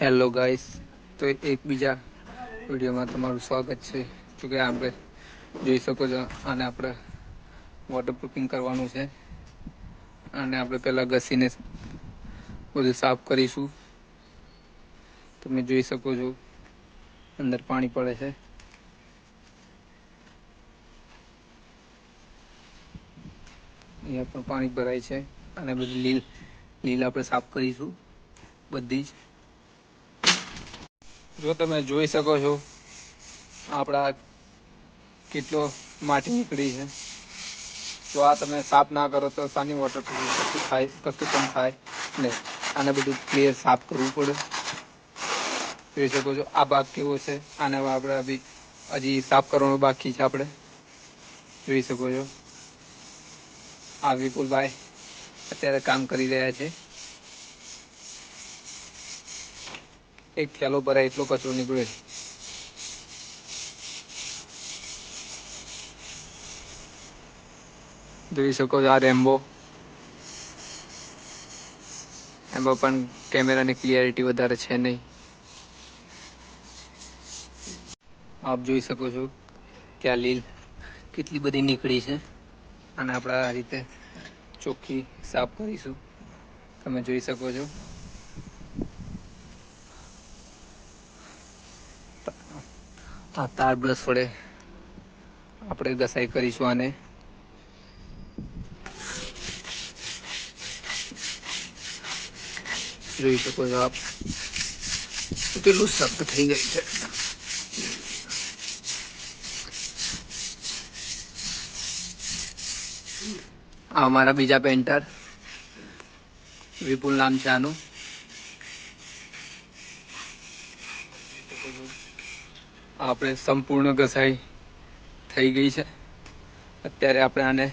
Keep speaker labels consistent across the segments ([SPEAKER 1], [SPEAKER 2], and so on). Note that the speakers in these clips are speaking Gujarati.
[SPEAKER 1] હેલો ગાઈસ તો એક બીજા વિડીયોમાં તમારું સ્વાગત છે. જો કે આપણે જોઈ શકો છો અને આપણે વોટરપ્રૂફિંગ કરવાનું છે. અને આપણે પહેલાં ઘસીને બધું સાફ કરીશું. તમે જોઈ શકો છો, અંદર પાણી પડે છે. અહીંયા પણ પાણી ભરાય છે. અને બધી લીલ લીલ આપણે સાફ કરીશું. બધી જ. જો તમે જોઈ શકો છો, આપણા કેટલો માટી નીકળી છે. જો આ તમે સાફ ના કરો તો સાની વોટર થાય, કશું પણ થાય ને આને બધું ક્લિયર સાફ કરવું પડે. જોઈ શકો છો આ ભાગ કેવો છે, આને આપણે બી હજી સાફ કરવાનું બાકી છે આપણે. જોઈ શકો છો. આ વિપુલભાઈ અત્યારે કામ કરી રહ્યા છે. એક થેલો ભરાય, એટલો કચરો નીકળે જોઈ શકો છો આ રેમ્બો. એમાં પણ કેમેરાની ક્લિયરિટી વધારે છે નહીં. આપ જોઈ શકો છો કે આ લીલ કેટલી બધી નીકળી છે. અને આપણે આ રીતે ચોખ્ખી સાફ કરીશું. તમે જોઈ શકો છો. આ તાર બ્રશ વડે આપણે ઘસાઈ કરીશું આને. જોઈ શકો છો આપ. કેટલું સખ્ત થઈ ગયું છે. આ અમારા બીજા પેન્ટર. વિપુલ નામ છે આનું. આપણે સંપૂર્ણ ઘસાઈ થઈ ગઈ છે. અત્યારે આપણે આને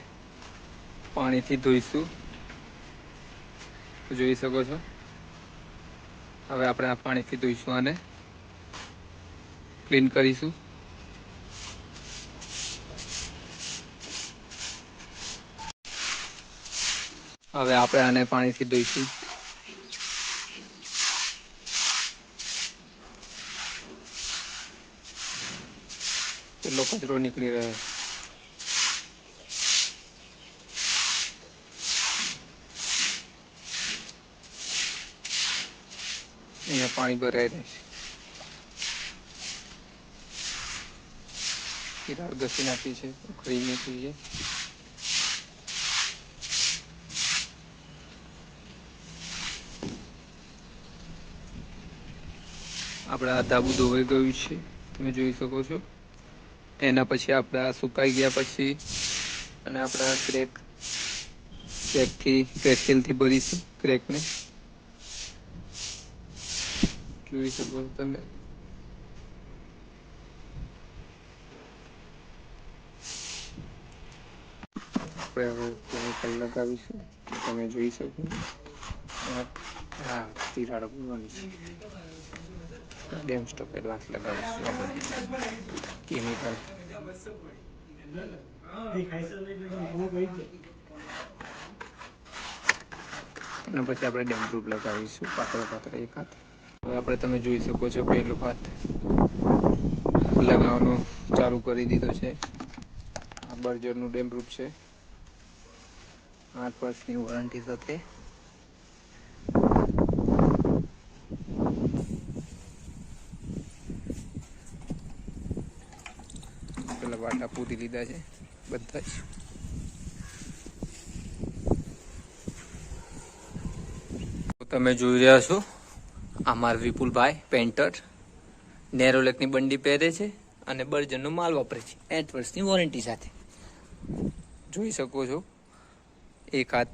[SPEAKER 1] પાણીથી ધોઈશું. જોઈ શકો છો? હવે આપણે આ પાણીથી ધોઈશું આને. ક્લીન કરીશું. હવે આપણે આને પાણીથી ધોઈશું. કેટલો કચરો નીકળી રહ્યો અહીંયા પાણી ભરાઈ રહે છે. તિરાડ ઘસી નાખી છે, ઉખડી નાખી છે. આપણે આ ધાબુ ધોવાઈ ગયું છે. તમે જોઈ શકો છો. એના પછી આપણે આ સુકાઈ ગયા પછી અને આપણે આ ક્રેક ક્રેકથી થી ભરીશું ક્રેકને જોઈ શકો છો તમે આપણે હવે લગાવીશું તમે જોઈ શકો. આ તિરાડ પૂરવાની છે. ડેમ સ્ટોપ એડવાન્સ લગાવીશું કેમિકલ અને પછી આપણે ડેમ પ્રૂફ લગાવીશું, પાતળો પાતળો એક હાથ. હવે આપણે તમે જોઈ શકો છો પહેલો હાથ લગાવવાનું ચાલુ કરી દીધો છે. આ બર્જરનું ડેમ પ્રૂફ છે. આઠ વર્ષની વોરંટી સાથે. વાટા પૂરી લીધા છે બધા જ. તમે જોઈ રહ્યા છો અમાર વિપુલભાઈ પેન્ટર નેરોલેકની બંડી પહેરે છે અને બર્જનનો માલ વાપરે છે એટ વર્ષની વોરંટી સાથે. જોઈ શકો છો, એક હાથ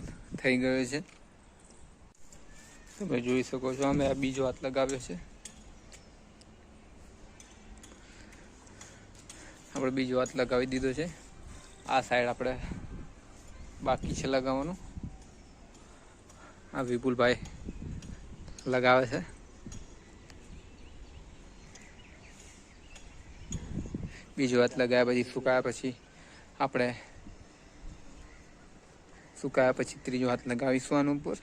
[SPEAKER 1] થઈ ગયો છે. તમે જોઈ શકો છો, અમે આ બીજો હાથ લગાવ્યો છે. આપણે બીજો હાથ લગાવી દીધો છે. આ સાઈડ આપણે બાકી છે લગાવવાનું. આ વિપુલભાઈ લગાવે છે. બીજો હાથ લગાવ્યા પછી સુકાયા પછી આપણે સુકાયા પછી ત્રીજો હાથ લગાવીશું આનું ઉપર.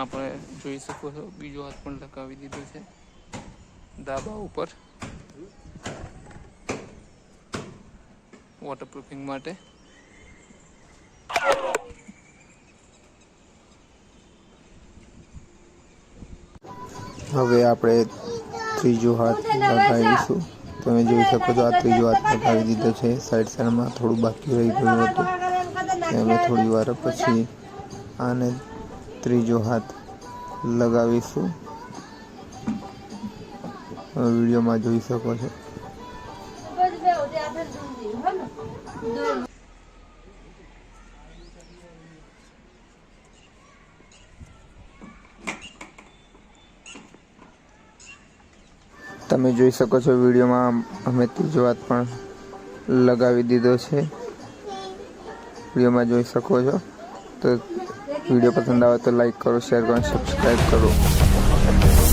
[SPEAKER 1] આપણે જોઈ શકો છો, બીજો હાથ પણ લગાવી દીધો છે. ધાબા ઉપર. વોટરપ્રૂફિંગ માટે.
[SPEAKER 2] હવે આપણે ત્રીજો હાથ લગાવીશું. તમે જોઈ શકો છો, આ ત્રીજો હાથ લગાવી દીધો છે. સાઈડ સાઈડમાં થોડું બાકી રહી ગયું હતું. અમે થોડી વાર પછી આને ત્રીજો હાથ લગાવીશું. વિડીયોમાં જોઈ શકો છો. તમે જોઈ શકો છો વિડીયોમાં અમે ત્રીજો વાત પણ લગાવી દીધો છે. વિડીયોમાં જોઈ શકો છો. તો વીડિયો પસંદ આવે તો લાઈક કરો, શેર કરો સબસ્ક્રાઈબ કરો.